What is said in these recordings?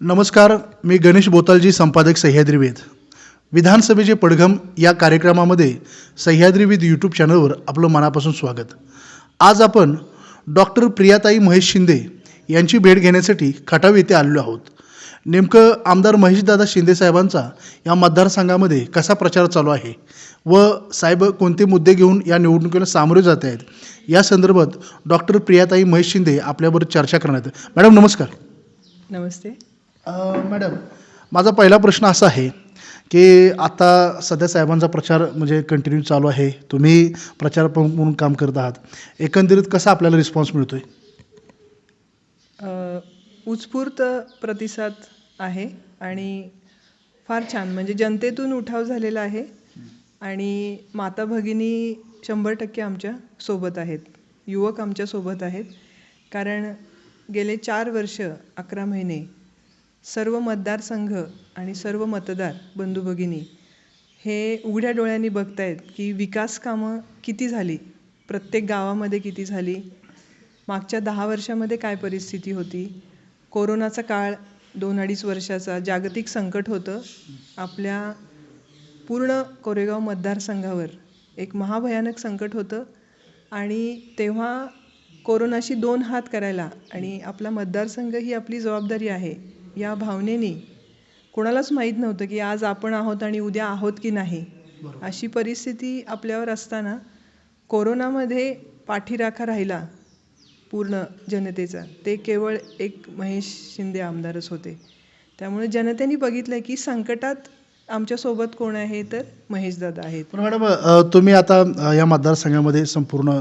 नमस्कार मी गणेश बोतालजी संपादक सह्याद्रीवेद. विधानसभेचे पडघम या कार्यक्रमामध्ये सह्याद्रीवेद यूट्यूब चॅनलवर आपलं मनापासून स्वागत. आज आपण डॉक्टर प्रियाताई महेश शिंदे यांची भेट घेण्यासाठी खटाव येथे आलेलो आहोत. नेमकं आमदार महेशदादा शिंदे साहेबांचा या मतदारसंघामध्ये कसा प्रचार चालू आहे व साहेब कोणते मुद्दे घेऊन या निवडणुकीला सामोरे जात आहेत या संदर्भात डॉक्टर प्रियाताई महेश शिंदे आपल्याबरोबर चर्चा करण्यात येते. मॅडम नमस्कार. नमस्ते. मॅडम माझा पहिला प्रश्न असा आहे की आता सध्या साहेबांचा प्रचार म्हणजे कंटिन्यू चालू आहे. तुम्ही प्रचार प्रमुख म्हणून काम करत आहात. एकंदरीत कसा आपल्याला रिस्पॉन्स मिळतोय? आहे उत्स्फूर्त प्रतिसाद आहे आणि फार छान. म्हणजे जनतेतून उठाव झालेला आहे आणि माता भगिनी शंभर टक्के आमच्यासोबत आहेत. युवक आमच्यासोबत आहेत. कारण गेले चार वर्ष अकरा महिने सर्व मतदारसंघ आणि सर्व मतदार बंधू भगिनी हे उघड्या डोळ्यांनी बघतायत की विकास कामं किती झाली? प्रत्येक गावामध्ये किती झाली? मागच्या दहा वर्षामध्ये काय परिस्थिती होती? कोरोनाचा काळ दोन अडीच वर्षाचा जागतिक संकट होतं. आपल्या पूर्ण कोरेगाव मतदारसंघावर एक महाभयानक संकट होतं. आणि तेव्हा कोरोनाशी दोन हात करायला आणि आपला मतदारसंघ ही आपली जबाबदारी आहे. या भावनेने कोणालाच माहीत नव्हतं की आज आपण आहोत आणि उद्या आहोत की नाही. अशी परिस्थिती आपल्यावर असताना कोरोनामध्ये पाठीराखा राहिला पूर्ण जनतेचा. ते केवळ एक महेश शिंदे आमदारच होते. त्यामुळे जनतेने बघितलं की संकटात आमच्यासोबत कोण आहे तर महेशदादा आहेत. पण मॅडम अ, तुम्ही आता अ, या मतदारसंघामध्ये संपूर्ण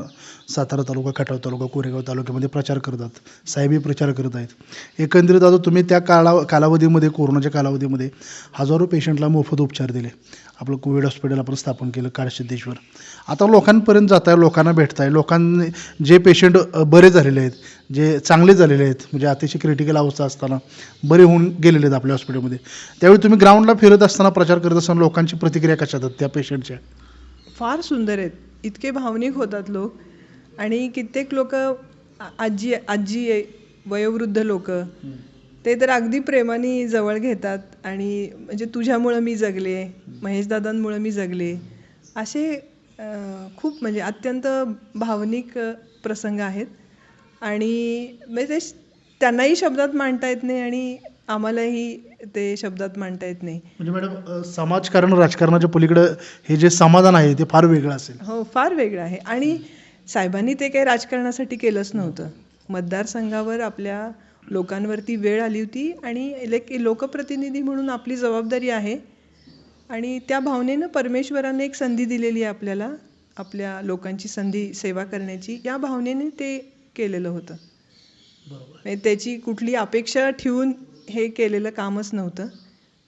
सातारा तालुका खटाव तालुका कोरेगाव तालुक्यामध्ये प्रचार करतात साहेबी प्रचार करत आहेत. एकंदरीत आता तुम्ही त्या काळा कालावधीमध्ये कोरोनाच्या कालावधीमध्ये हजारो पेशंटला मोफत उपचार दिले. आपलं कोविड हॉस्पिटल आपण स्थापन केलं काळसिद्धेश्वर आता लोकांपर्यंत जात आहे लोकांना आहे. लोकांनी जे पेशंट बरे झालेले आहेत जे चांगले झालेले आहेत म्हणजे अतिशय क्रिटिकल अवस्था असताना बरे होऊन गेलेले आहेत आपल्या हॉस्पिटलमध्ये त्यावेळी तुम्ही ग्राउंडला फिरत असताना प्रचार करत असताना लोकांची प्रतिक्रिया कशा येतात त्या पेशंटच्या? फार सुंदर आहेत. इतके भावनिक होतात लोक. आणि कित्येक लोक आजी आजी आहे, वयोवृद्ध लोक. ते तर अगदी प्रेमाने जवळ घेतात आणि म्हणजे तुझ्यामुळं मी जगले महेशदादांमुळं मी जगले. असे खूप म्हणजे अत्यंत भावनिक प्रसंग आहेत. आणि म्हणजे ते त्यांनाही शब्दात मांडता येत नाही आणि आम्हालाही ते शब्दात मांडता येत नाही. म्हणजे मॅडम समाजकारण राजकारणाच्या पलीकडं हे जे समाधान आहे ते फार वेगळं असेल. हो फार वेगळं आहे. आणि साहेबांनी ते काही राजकारणासाठी केलंच नव्हतं. मतदारसंघावर आपल्या लोकांवरती वेळ आली होती आणि इलेक लोकप्रतिनिधी म्हणून आपली जबाबदारी आहे. आणि त्या भावनेनं परमेश्वराने एक संधी दिलेली आहे आपल्याला आपल्या लोकांची संधी सेवा करण्याची. या भावनेने ते केलेलं होतं. म्हणजे त्याची कुठली अपेक्षा ठेवून हे केलेलं कामच नव्हतं.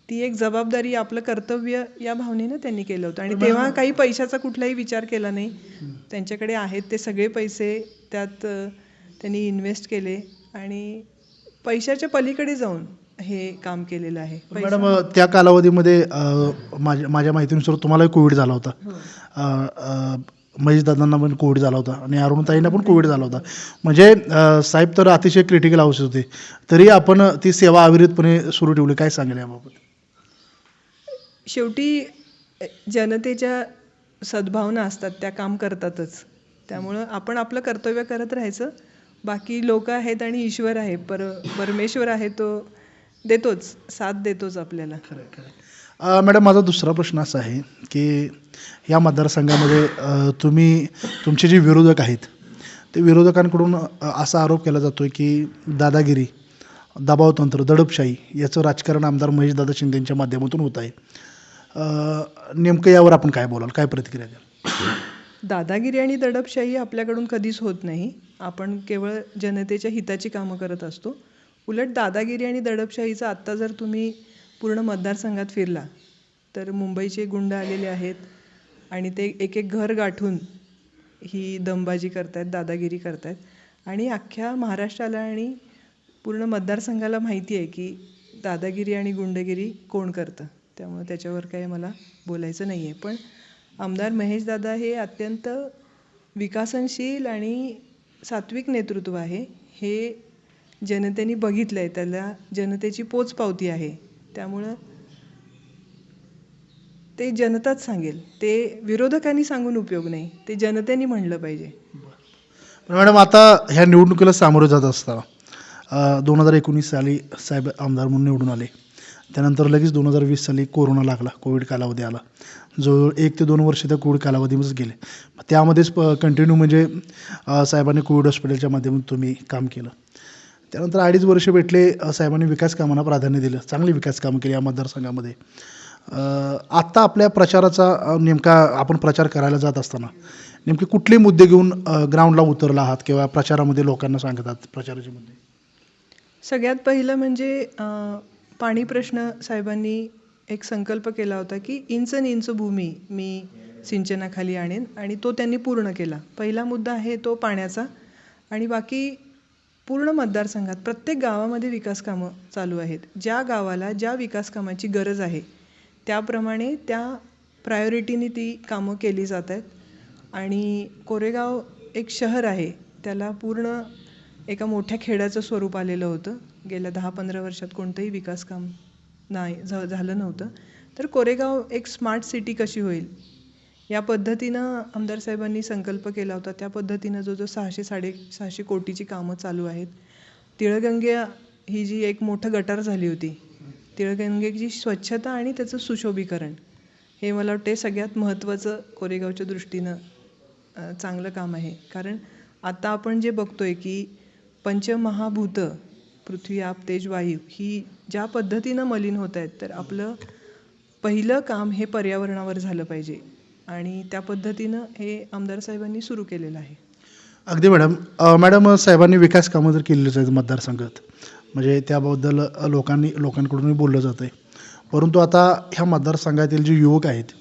ती एक जबाबदारी आपलं कर्तव्य या भावनेनं त्यांनी केलं होतं. आणि तेव्हा काही पैशाचा कुठलाही विचार केला नाही. त्यांच्याकडे आहेत ते सगळे पैसे त्यात त्यांनी इन्व्हेस्ट केले आणि पैशाच्या पलीकडे जाऊन हे काम केलेलं आहे. मॅडम त्या कालावधीमध्ये माझ्या माझ्या माहितीनुसार तुम्हालाही कोविड झाला होता. अ, महेशदादांना पण कोविड झाला होता आणि अरुणताईंना पण कोविड झाला होता. म्हणजे साहेब तर अतिशय क्रिटिकल अवस्थेत होते. तरी आपण ती सेवा अविरतपणे सुरू ठेवली. काय सांगेल याबाबत? शेवटी जनतेच्या सद्भावना असतात. त्या काम करतातच. त्यामुळं आपण आपलं कर्तव्य करत राहायचं. बाकी लोक आहेत आणि ईश्वर आहे. पर परमेश्वर आहे तो देतोच. साथ देतोच आपल्याला. अ, मॅडम माझा दुसरा प्रश्न असा आहे की या मतदारसंघामध्ये तुम्ही तुमचे जे विरोधक आहेत ते विरोधकांकडून असा आरोप केला जातो आहे की दादागिरी दबावतंत्र दडपशाही याचं राजकारण आमदार महेशदादा शिंदेच्या माध्यमातून होत आहे. नेमकं यावर आपण काय बोलाल? काय प्रतिक्रिया द्याल? दादागिरी आणि दडपशाही आपल्याकडून कधीच होत नाही. आपण केवळ जनतेच्या हिताची कामं करत असतो. उलट दादागिरी आणि दडपशाहीचा आत्ता जर तुम्ही पूर्ण मतदारसंघात फिरला. तर मुंबईचे गुंड आलेले आहेत आणि ते एक एक घर गाठून ही दमबाजी करत आहेत दादागिरी करत आहेत आणि अख्ख्या महाराष्ट्राला आणि पूर्ण मतदारसंघाला माहिती आहे की दादागिरी आणि गुंडगिरी कोण करतं. त्यामुळे त्याच्यावर काही मला बोलायचं नाही आहे पण आमदार महेशदादा हे अत्यंत विकसनशील आणि सात्विक नेतृत्व आहे. हे जनतेने बघितलं आहे त्याला जनतेची पोचपावती आहे. त्यामुळं ते जनताच सांगेल. ते विरोधकांनी सांगून उपयोग नाही. ते जनतेने म्हणलं पाहिजे. पण मॅडम आता ह्या निवडणुकीला सामोरे जात असताना दोन हजार एकोणीस साली साहेब आमदार म्हणून निवडून आले. त्यानंतर लगेच दोन हजार वीस साली कोरोना लागला कोविड कालावधी आला. जवळजवळ एक ते दोन वर्ष त्या कोविड कालावधीमध्येच गेले. त्यामध्येच त्यामध्येच कंटिन्यू म्हणजे साहेबांनी कोविड हॉस्पिटलच्या माध्यमातून तुम्ही काम केलं. त्यानंतर अडीच वर्ष भेटले साहेबांनी विकास कामांना प्राधान्य दिलं चांगली विकास कामं केली या मतदारसंघामध्ये. आत्ता आपल्या प्रचाराचा नेमका आपण प्रचार करायला जात असताना नेमके कुठले मुद्दे घेऊन ग्राउंडला उतरला आहात किंवा प्रचारामध्ये लोकांना सांगतात प्रचाराचे मुद्दे? सगळ्यात पहिलं म्हणजे पाणी प्रश्न साहेबांनी एक संकल्प केला होता की इंच न इंच भूमी मी सिंचनाखाली आणेन आणि तो त्यांनी पूर्ण केला. पहिला मुद्दा आहे तो पाण्याचा आणि बाकी पूर्ण मतदारसंघात प्रत्येक गावामध्ये विकास कामं चालू आहेत. ज्या गावाला ज्या विकास कामाची गरज आहे त्याप्रमाणे त्या प्रायोरिटीने ती कामं केली जात आहेत. आणि कोरेगाव एक शहर आहे त्याला पूर्ण एका मोठ्या खेड्याचं स्वरूप आलेलं होतं. गेल्या दहा पंधरा वर्षात कोणतंही विकास काम नाही झ झालं नव्हतं. तर कोरेगाव एक स्मार्ट सिटी कशी होईल? या पद्धतीनं आमदार साहेबांनी संकल्प केला होता. त्या पद्धतीनं जो जो सहाशे साडे सहाशे कोटीची कामं चालू आहेत. तिळगंगे ही जी एक मोठं गटार झाली होती. तिळगंगेची स्वच्छता आणि त्याचं सुशोभीकरण हे मला वाटते सगळ्यात महत्त्वाचं कोरेगावच्या दृष्टीनं चांगलं काम आहे. कारण आता आपण जे बघतोय की पंचमहाभूत पृथ्वी आप तेज वायू ही ज्या पद्धतीनं मलिन होत आहेत तर आपलं पहिलं काम हे पर्यावरणावर झालं पाहिजे. आणि त्या पद्धतीनं हे आमदार साहेबांनी सुरू केलेलं आहे. अगदी मॅडम मॅडम साहेबांनी विकास कामं जर केलेलीच आहेत मतदारसंघात म्हणजे त्याबद्दल लोकांनी लोकांकडूनही बोललं जातं आहे परंतु आता ह्या मतदारसंघातील जे युवक आहेत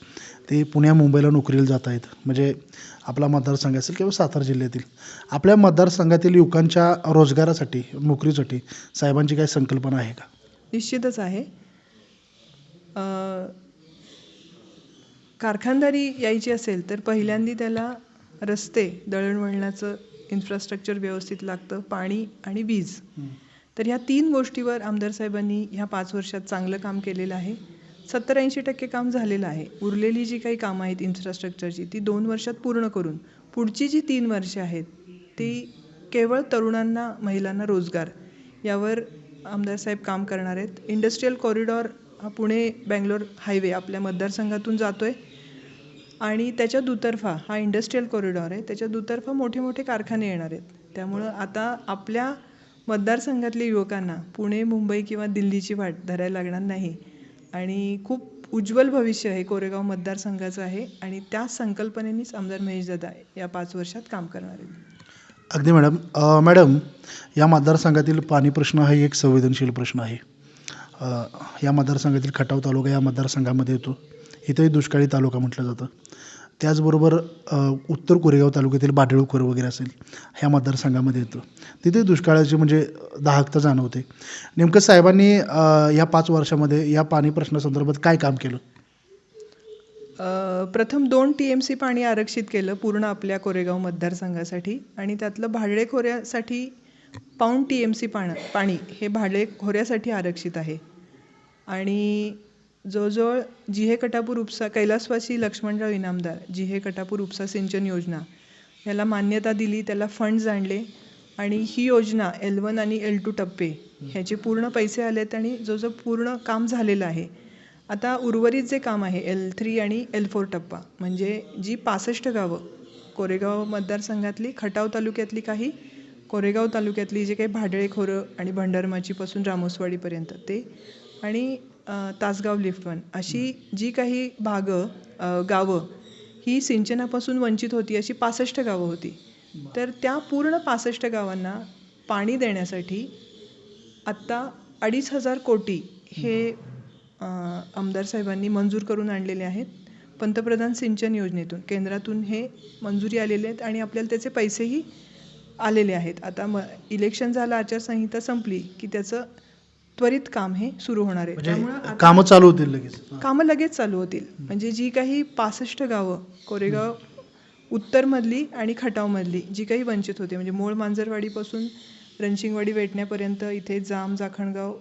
ते पुण्या मुंबईला नोकरीला जात आहेत. म्हणजे आपला मतदारसंघ असेल किंवा सातारा जिल्ह्यातील आपल्या मतदारसंघातील युवकांच्या रोजगारासाठी नोकरीसाठी साहेबांची काय संकल्पना आहे का? निश्चितच आहे. कारखानदारी यायची असेल तर पहिल्यांदी त्याला रस्ते दळणवळणाचं इन्फ्रास्ट्रक्चर व्यवस्थित लागतं पाणी आणि वीज. तर ह्या तीन गोष्टीवर आमदार साहेबांनी ह्या पाच वर्षात चांगलं काम केलेलं आहे. सत्तर ऐंशी टक्के काम झालेलं आहे. उरलेली जी काही कामं आहेत इन्फ्रास्ट्रक्चरची ती दोन वर्षात पूर्ण करून. पुढची जी तीन वर्षे आहेत ती केवळ तरुणांना महिलांना रोजगार. यावर आमदार साहेब काम करणार आहेत. इंडस्ट्रीयल कॉरिडॉर हा पुणे बँगलोर हायवे आपल्या मतदारसंघातून जातो आहे आणि त्याच्या दुतर्फा हा इंडस्ट्रीयल कॉरिडॉर आहे. त्याच्या दुतर्फा मोठे मोठे कारखाने येणार आहेत. त्यामुळं आता आपल्या मतदारसंघातल्या युवकांना पुणे मुंबई किंवा दिल्लीची वाट धरायला लागणार नाही. आणि खूप उज्ज्वल भविष्य हे कोरेगाव मतदारसंघाचं आहे. आणि त्या संकल्पनेनेच आमदार महेश दादा या पाच वर्षात काम करणार आहेत. अगदी मॅडम. मॅडम या मतदारसंघातील पाणी प्रश्न हा एक संवेदनशील प्रश्न आहे. या मतदारसंघातील खटाव तालुका या मतदारसंघामध्ये येतो. इथंही दुष्काळी तालुका म्हटलं जातं. त्याचबरोबर उत्तर कोरेगाव तालुक्यातील बाडळूखोर वगैरे असेल ह्या मतदारसंघामध्ये येतं. तिथे दुष्काळाची म्हणजे दाहकता जाणवते नेमकं साहेबांनी या पाच वर्षामध्ये या पाणी प्रश्नासंदर्भात काय काम केलं? प्रथम दोन टी एम सी पाणी आरक्षित केलं पूर्ण आपल्या कोरेगाव मतदारसंघासाठी आणि त्यातलं भाडळेखोऱ्यासाठी पाऊण टी एम सी पाण पाणी हे भाडे खोऱ्यासाठी आरक्षित आहे. आणि जवळजवळ जिहे कटापूर उपसा कैलासवासी लक्ष्मणराव इनामदार जिहे कटापूर उपसा सिंचन योजना याला मान्यता दिली त्याला फंड्स आणले आणि ही योजना एल वन आणि एल टू टप्पे ह्याचे पूर्ण पैसे आलेत आणि जो जो पूर्ण काम झालेलं आहे. आता उर्वरित जे काम आहे एल थ्री आणि एल फोर टप्पा म्हणजे जी पासष्ट गावं कोरेगाव मतदारसंघातली खटाव तालुक्यातली काही कोरेगाव तालुक्यातली जे काही भाडळेखोरं आणि भंडारमाचीपासून रामोसवाडीपर्यंत ते आणि तासगाव लिफ्ट वन अशी जी काही भागं गावं ही सिंचनापासून वंचित होती अशी पासष्ट गावं होती. तर त्या पूर्ण पासष्ट गावांना पाणी देण्यासाठी आत्ता अडीच हजार कोटी हे आमदार साहेबांनी मंजूर करून आणलेले आहेत. पंतप्रधान सिंचन योजनेतून केंद्रातून हे मंजुरी आलेले आहेत आणि आपल्याला त्याचे पैसेही आलेले आहेत. आता म इलेक्शन झालं आचारसंहिता संपली की त्याचं त्वरित काम हे सुरू होणार आहे. त्यामुळं म्हणजे कामं चालू होतील लगेच. कामं लगेच चालू होतील. म्हणजे जी काही पासष्ट गावं कोरेगाव उत्तरमधली आणि खटावमधली जी काही वंचित होते म्हणजे मूळ मांजरवाडीपासून रणशिंगवाडी वेटण्यापर्यंत इथे जाम जाखणगाव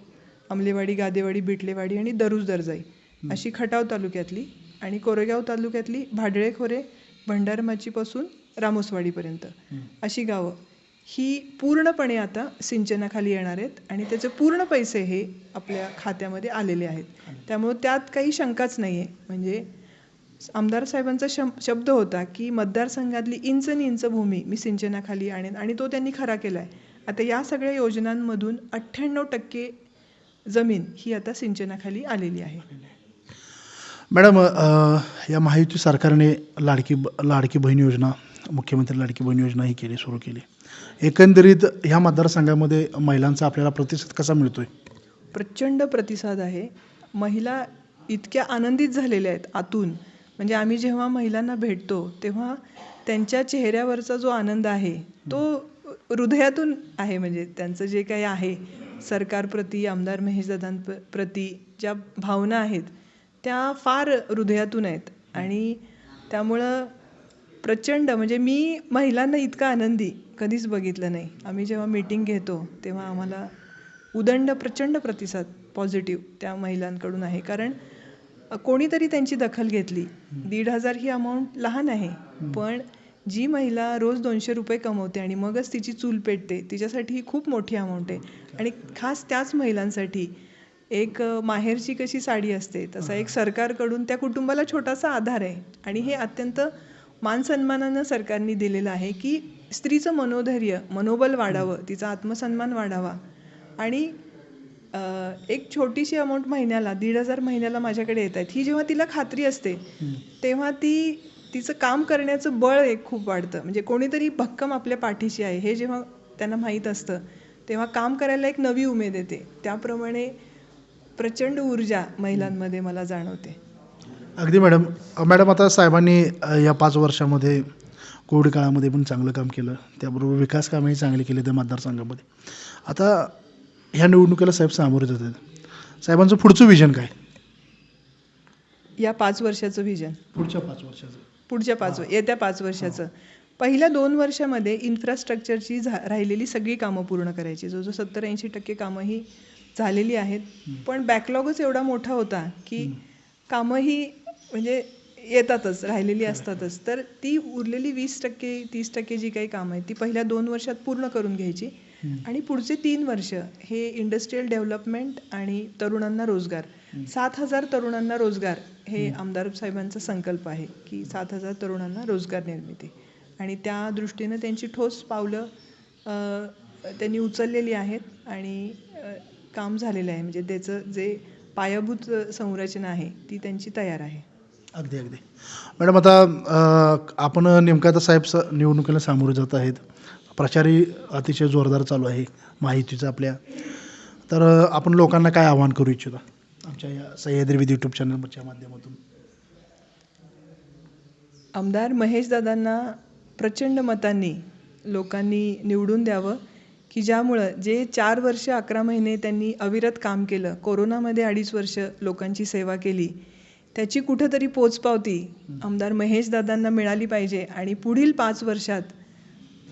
अमलेवाडी गादेवाडी बिटलेवाडी आणि दरुज दर्जाई अशी खटाव तालुक्यातली आणि कोरेगाव तालुक्यातली भाडळे खोरे भंडारमाचीपासून रामोसवाडीपर्यंत. अशी गावं. ही पूर्णपणे आता सिंचनाखाली येणार आहेत आणि त्याचे पूर्ण पैसे हे आपल्या खात्यामध्ये आलेले आहेत. त्यामुळे त्यात काही शंकाच नाही आहे म्हणजे आमदार साहेबांचा शम शब्द होता की मतदारसंघातली इंच न इंच भूमी मी सिंचनाखाली आणेन आणि तो त्यांनी खरा केला आहे आता या सगळ्या योजनांमधून अठ्ठ्याण्णव टक्के जमीन ही आता सिंचनाखाली आलेली आहे. मॅडम या महायुती सरकारने लाडकी लाडकी बहीण योजना मुख्यमंत्री लाडकी बहीण योजना ही केली सुरू केली. एकंदरीत ह्या मतदारसंघामध्ये महिलांचा आपल्याला प्रतिसाद कसा मिळतोय? प्रचंड प्रतिसाद आहे. महिला इतक्या आनंदित झालेल्या आहेत आतून. म्हणजे आम्ही जेव्हा महिलांना भेटतो तेव्हा त्यांच्या चेहऱ्यावरचा जो आनंद आहे तो हृदयातून आहे. म्हणजे त्यांचं जे काही आहे सरकारप्रती आमदार महेशदादांप प्रती ज्या भावना आहेत त्या फार हृदयातून आहेत. आणि त्यामुळं प्रचंड म्हणजे मी महिलांना इतका आनंदी कधीच बघितलं नाही. आम्ही जेव्हा मीटिंग घेतो तेव्हा आम्हाला उदंड प्रचंड प्रतिसाद पॉझिटिव्ह त्या महिलांकडून आहे. कारण कोणीतरी त्यांची दखल घेतली. दीड हजार ही अमाऊंट लहान आहे. पण जी महिला रोज दोनशे रुपये कमवते आणि मगच तिची चूल पेटते तिच्यासाठी ही खूप मोठी अमाऊंट आहे. आणि खास त्याच महिलांसाठी एक माहेरची कशी साडी असते तसा एक सरकारकडून त्या कुटुंबाला छोटासा आधार आहे. आणि हे अत्यंत मानसन्मानानं सरकारने दिलेलं आहे की स्त्रीचं मनोधैर्य मनोबल वाढावं तिचा आत्मसन्मान वाढावा. आणि एक छोटीशी अमाऊंट महिन्याला दीड हजार महिन्याला माझ्याकडे येत आहेत. ही जेव्हा तिला खात्री असते तेव्हा ती तिचं काम करण्याचं बळ एक खूप वाढतं. म्हणजे कोणीतरी भक्कम आपल्या पाठीशी आहे हे जेव्हा त्यांना माहीत असतं तेव्हा काम करायला एक नवी उमेद येते. त्याप्रमाणे प्रचंड ऊर्जा महिलांमध्ये मला जाणवते. अगदी मॅडम मॅडम आता साहेबांनी या पाच वर्षामध्ये कोविड काळामध्ये पण चांगलं काम केलं. त्याबरोबर विकास कामंही चांगली केली त्या मतदारसंघामध्ये. आता ह्या निवडणुकीला साहेब सामोरे जात आहेत साहेबांचं पुढचं विजन काय? या पाच वर्षाचं व्हिजन पुढच्या पाच वर्षाचं. पुढच्या पाच येत्या पाच वर्षाचं. पहिल्या दोन वर्षामध्ये इन्फ्रास्ट्रक्चरची झा राहिलेली सगळी कामं पूर्ण करायची. जो जो सत्तर ऐंशी टक्के कामं ही झालेली आहेत. पण बॅकलॉगच एवढा मोठा होता की कामं ही म्हणजे येतातच राहिलेली असतातच. तर ती उरलेली वीस टक्के तीस टक्के जी काही कामं आहेत ती पहिल्या दोन वर्षात पूर्ण करून घ्यायची. आणि पुढचे तीन वर्ष हे इंडस्ट्रीयल डेव्हलपमेंट आणि तरुणांना रोजगार. सात हजार तरुणांना रोजगार हे आमदार साहेबांचा संकल्प आहे की सात हजार तरुणांना रोजगार निर्मिती. आणि त्या दृष्टीनं त्यांची ठोस पावलं त्यांनी उचललेली आहेत आणि काम झालेलं आहे. म्हणजे त्याचं जे पायाभूत संरचना आहे ती त्यांची तयार आहे. अगदी अगदी. मॅडम आता आपण नेमकं आता साहेब स निवडणुकीला सामोरे जात आहेत. प्रचारही अतिशय जोरदार चालू आहे माहितीचं आपल्या. तर आपण लोकांना काय आवाहन करू इच्छिता? आमच्या या सह्याद्री विधी यूट्यूब चॅनलच्या माध्यमातून. आमदार महेशदादांना प्रचंड मतांनी लोकांनी निवडून द्यावं की ज्यामुळं जे चार वर्ष अकरा महिने त्यांनी अविरत काम केलं कोरोनामध्ये अडीच वर्ष लोकांची सेवा केली त्याची कुठंतरी पोचपावती आमदार महेशदादांना मिळाली पाहिजे आणि पुढील पाच वर्षात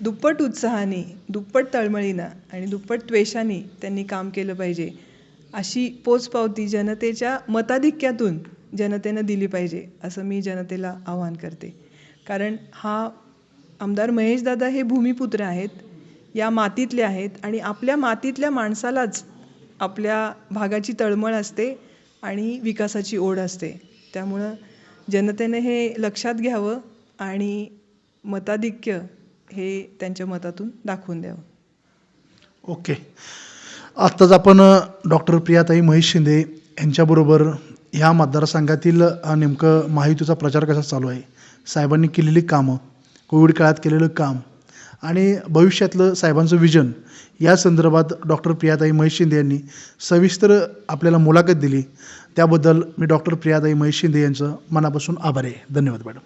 दुप्पट उत्साहाने दुप्पट तळमळीनं आणि दुप्पट त्वेषाने त्यांनी काम केलं पाहिजे. अशी पोचपावती जनतेच्या मताधिक्यातून जनतेनं दिली पाहिजे असं मी जनतेला आवाहन करते. कारण हा आमदार महेशदादा हे भूमिपुत्र आहेत या मातीतले आहेत आणि आपल्या मातीतल्या माणसालाच आपल्या भागाची तळमळ असते आणि विकासाची ओढ असते. त्यामुळं जनतेने हे लक्षात घ्यावं आणि मताधिक्य हे त्यांच्या मतातून दाखवून द्यावं. ओके. आत्ताच आपण डॉक्टर प्रियाताई महेश शिंदे यांच्याबरोबर ह्या मतदारसंघातील नेमकं माहितीचा प्रचार कसा चालू आहे? साहेबांनी केलेली कामं कोविड काळात केलेलं काम आणि भविष्यातलं साहेबांचं विजन या संदर्भात डॉक्टर प्रियाताई महेश शिंदे यांनी सविस्तर आपल्याला मुलाखत दिली. त्याबद्दल मी डॉक्टर प्रियाताई महेश शिंदे यांचं मनापासून आभारी आहे. धन्यवाद मॅडम.